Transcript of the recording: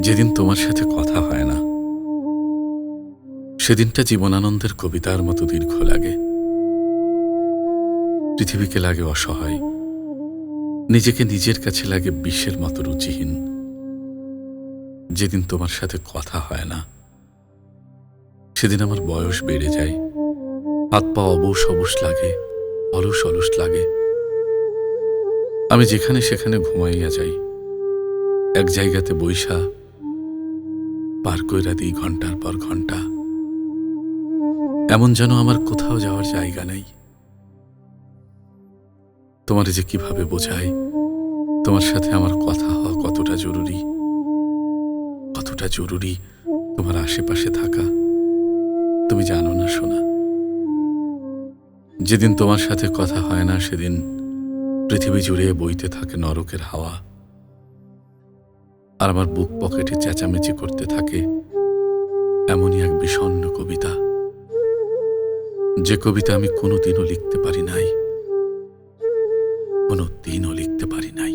যেদিন তোমার সাথে কথা হয় না, সেদিনটা জীবনানন্দের কবিতার মতো দীর্ঘ লাগে। পৃথিবীকে লাগে অসহায়, নিজেকে নিজের কাছে লাগে বিশ্বের মতো রুচিহীন। যেদিন তোমার সাথে কথা হয় না, সেদিন আমার বয়স বেড়ে যায়, হাত পা অবশ অবশ লাগে, অলস অলস লাগে। আমি যেখানে সেখানে ঘুমাইয়া যাই। এক জায়গাতে বৈশা পার কইরা দিই ঘণ্টার পর ঘণ্টা। এমন যেন আমার কোথাও যাওয়ার জায়গা নেই। তোমার যে কীভাবে বোঝাই? তোমার সাথে আমার কথা হওয়া কতটা জরুরি? কতটা জরুরি তোমার আশেপাশে থাকা? তুমি জানো না শোনা যেদিন তোমার সাথে কথা হয় না, সেদিন পৃথিবী জুড়ে বইতে থাকে নরকের হাওয়া। আর আমার বুক পকেটে চেঁচামেচি করতে থাকে এমনই এক বিষণ্ন কবিতা। যে কবিতা আমি কোনোদিনও লিখতে পারি নাই, কোনোদিনও লিখতে পারি নাই।